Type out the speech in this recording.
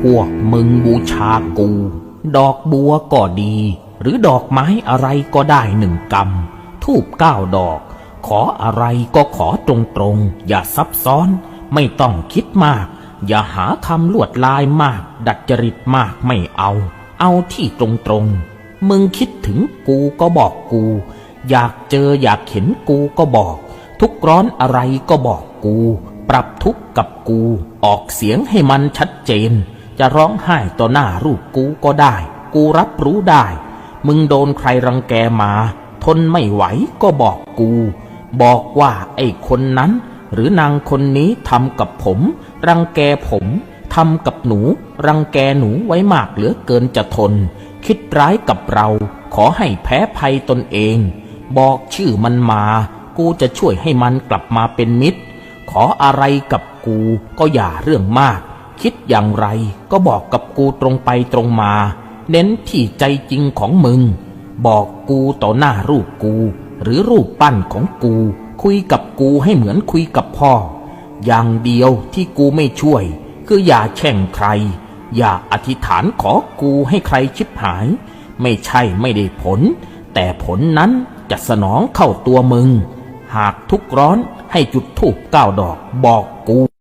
พวกมึงบูชากู ดอกบัวก็ดี หรือดอกไม้อะไรก็ได้หนึ่งกำทูบเก้าดอก ขออะไรก็ขอตรงๆ อย่าซับซ้อน ไม่ต้องคิดมาก อย่าหาคำลวดลายมาก ดัดจริตมากไม่เอา เอาที่ตรงๆ มึงคิดถึงกูก็บอกกู อยากเจออยากเห็นกูก็บอก ทุกข์ร้อนอะไรก็บอกกู ปรับทุกข์กับกู ออกเสียงให้มันชัดเจน จะร้องไห้ต่อหน้ารูปกูก็ได้ กูรับรู้ได้ มึงโดนใครรังแกมา ทนไม่ไหวก็บอกกู บอกว่าไอ้คนนั้น หรือนางคนนี้ทำกับผม รังแกผมทำกับหนู รังแกหนูไว้มากเหลือเกินจะทน คิดร้ายกับเรา ขอให้แพ้ภัยตนเอง บอกชื่อมันมา กูจะช่วยให้มันกลับมาเป็นมิตร ขออะไรกับกูก็อย่าเรื่องมาก คิดอย่างไรก็บอกกับกูตรงไปตรงมา เน้นที่ใจจริงของมึง บอกกูต่อหน้ารูปกู หรือรูปปั้นของกู คุยกับกูให้เหมือนคุยกับพ่อ อย่างเดียวที่กูไม่ช่วย คืออย่าแช่งใคร อย่าอธิษฐานขอกูให้ใครชิบหาย ไม่ใช่ไม่ได้ผล แต่ผลนั้นจะสนองเข้าตัวมึง หากทุกข์ร้อนให้จุดธูปเก้าดอกบอกกู